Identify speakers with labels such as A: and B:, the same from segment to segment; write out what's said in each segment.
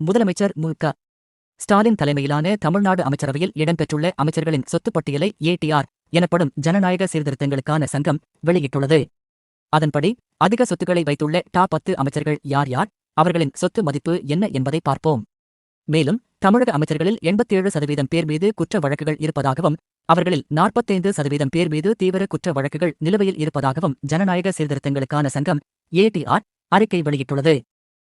A: முதலமைச்சர் மு. க. ஸ்டாலின் தலைமையிலான தமிழ்நாடு அமைச்சரவையில் இடம்பெற்றுள்ள அமைச்சர்களின் சொத்துப் பட்டியலை ஏடிஆர் எனப்படும் ஜனநாயக சீர்திருத்தங்களுக்கான சங்கம் வெளியிட்டுள்ளது. அதன்படி அதிக சொத்துக்களை வைத்துள்ள டாப் பத்து அமைச்சர்கள் யார் யார்? அவர்களின் சொத்து மதிப்பு என்ன என்பதை பார்ப்போம். மேலும் தமிழக அமைச்சர்களில் எண்பத்தேழு சதவீதம் பேர் மீது குற்ற வழக்குகள் இருப்பதாகவும் அவர்களில் நாற்பத்தைந்து சதவீதம் பேர் மீது தீவிர குற்ற வழக்குகள் நிலுவையில் இருப்பதாகவும் ஜனநாயக சீர்திருத்தங்களுக்கான சங்கம் ஏடிஆர் அறிக்கை வெளியிட்டுள்ளது.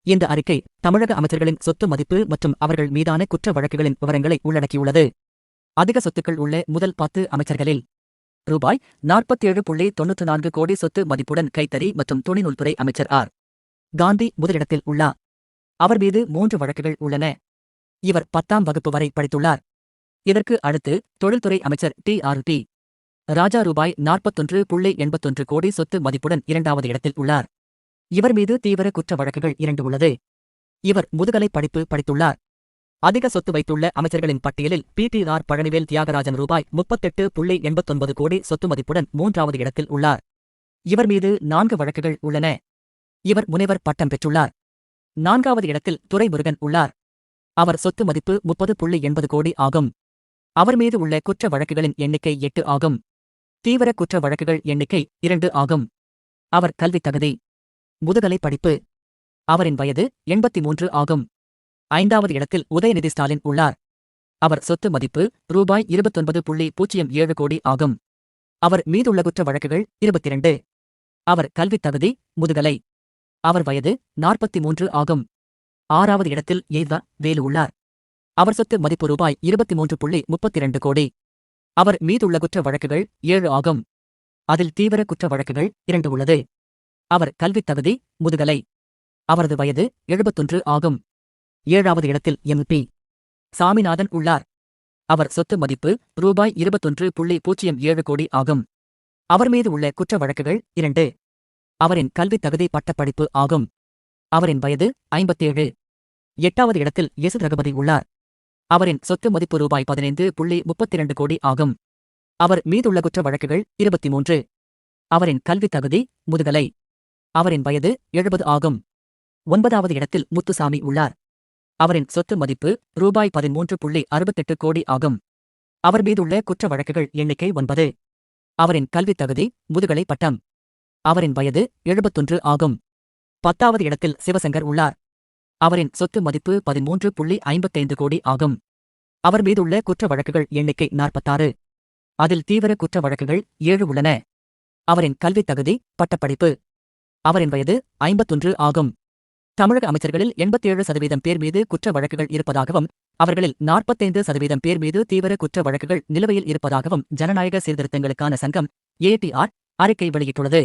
A: இந்த அறிக்கை தமிழக அமைச்சர்களின் சொத்து மதிப்பு மற்றும் அவர்கள் மீதான குற்ற வழக்குகளின் விவரங்களை உள்ளடக்கியுள்ளது. அதிக சொத்துக்கள் உள்ள முதல் பத்து அமைச்சர்களில் ரூபாய் நாற்பத்தேழு புள்ளி தொன்னூற்று நான்கு கோடி சொத்து மதிப்புடன் கைத்தறி மற்றும் துணிநூல்துறை அமைச்சர் ஆர். காந்தி முதலிடத்தில் உள்ளார். அவர் மீது மூன்று வழக்குகள் உள்ளன. இவர் பத்தாம் வகுப்பு வரை படித்துள்ளார். இதற்கு அடுத்து தொழில்துறை அமைச்சர் டி. ஆர். டி. ராஜா ரூபாய் நாற்பத்தொன்று புள்ளி எண்பத்தொன்று கோடி சொத்து மதிப்புடன் இரண்டாவது இடத்தில் உள்ளார். இவர் மீது தீவிர குற்ற வழக்குகள் இரண்டு உள்ளது. இவர் முதுகலை படிப்பு படித்துள்ளார். அதிக சொத்து வைத்துள்ள அமைச்சர்களின் பட்டியலில் P T R Palanivel Thiagarajan ரூபாய் முப்பத்தெட்டு புள்ளி எண்பத்தொன்பது கோடி சொத்து மதிப்புடன் மூன்றாவது இடத்தில் உள்ளார். இவர் மீது நான்கு வழக்குகள் உள்ளன. இவர் முனைவர் பட்டம் பெற்றுள்ளார். நான்காவது இடத்தில் துரைமுருகன் உள்ளார். அவர் சொத்து மதிப்பு முப்பது புள்ளி எண்பது கோடி ஆகும். அவர் மீது உள்ள குற்ற வழக்குகளின் எண்ணிக்கை எட்டு ஆகும். தீவிர குற்ற வழக்குகள் எண்ணிக்கை இரண்டு ஆகும். அவர் கல்வித் தகுதி முதுகலை படிப்பு. அவரின் வயது எண்பத்தி மூன்று ஆகும். ஐந்தாவது இடத்தில் உதயநிதி ஸ்டாலின் உள்ளார். அவர் சொத்து மதிப்பு ரூபாய் இருபத்தொன்பது புள்ளி பூஜ்ஜியம் ஏழு கோடி ஆகும். அவர் மீதுள்ள குற்ற வழக்குகள் இருபத்திரண்டு. அவர் கல்வித் தகுதி முதுகலை. அவர் வயது நாற்பத்தி மூன்று ஆகும். ஆறாவது இடத்தில் ஏதா வேலு உள்ளார். அவர் சொத்து மதிப்பு ரூபாய் இருபத்தி மூன்று புள்ளி முப்பத்திரண்டு கோடி. அவர் மீதுள்ள குற்ற வழக்குகள் ஏழு ஆகும். அதில் தீவிர குற்ற வழக்குகள் இரண்டு உள்ளது. அவர் கல்வித் தகுதி முதுகலை. அவரது வயது எழுபத்தொன்று ஆகும். ஏழாவது இடத்தில் எம்பி சாமிநாதன் உள்ளார். அவர் சொத்து மதிப்பு ரூபாய் இருபத்தொன்று புள்ளி பூஜ்ஜியம் ஏழு கோடி ஆகும். அவர் மீது உள்ள குற்ற வழக்குகள் இரண்டு. அவரின் கல்வித் தகுதி பட்டப்படிப்பு ஆகும். அவரின் வயது ஐம்பத்தேழு. எட்டாவது இடத்தில் இயேசு ரகுபதி உள்ளார். அவரின் சொத்து மதிப்பு ரூபாய் பதினைந்து புள்ளி முப்பத்திரண்டு கோடி ஆகும். அவர் மீதுள்ள குற்ற வழக்குகள் இருபத்தி மூன்று. அவரின் கல்வித் தகுதி முதுகலை. அவரின் வயது எழுபது ஆகும். ஒன்பதாவது இடத்தில் முத்துசாமி உள்ளார். அவரின் சொத்து மதிப்பு ரூபாய் பதிமூன்று புள்ளி அறுபத்தெட்டு கோடி ஆகும். அவர் மீதுள்ள குற்ற வழக்குகள் எண்ணிக்கை ஒன்பது. அவரின் கல்வித் தகுதி முதுகலை பட்டம். அவரின் வயது எழுபத்தொன்று ஆகும். பத்தாவது இடத்தில் சிவசங்கர் உள்ளார். அவரின் சொத்து மதிப்பு பதிமூன்று புள்ளி ஐம்பத்தைந்து கோடி ஆகும். அவர் மீதுள்ள குற்ற வழக்குகள் எண்ணிக்கை நாற்பத்தாறு. அதில் தீவிர குற்ற வழக்குகள் ஏழு உள்ளன. அவரின் கல்வித் தகுதி பட்டப்படிப்பு. அவரின் வயது ஐம்பத்தொன்று ஆகும். தமிழக அமைச்சர்களில் எண்பத்தேழு சதவீதம் பேர் மீது குற்ற வழக்குகள் இருப்பதாகவும் அவர்களில் நாற்பத்தைந்து சதவீதம் பேர் மீது தீவிர குற்ற வழக்குகள் நிலுவையில் இருப்பதாகவும் ஜனநாயக சீர்திருத்தங்களுக்கான சங்கம் ஏடிஆர் அறிக்கை வெளியிட்டுள்ளது.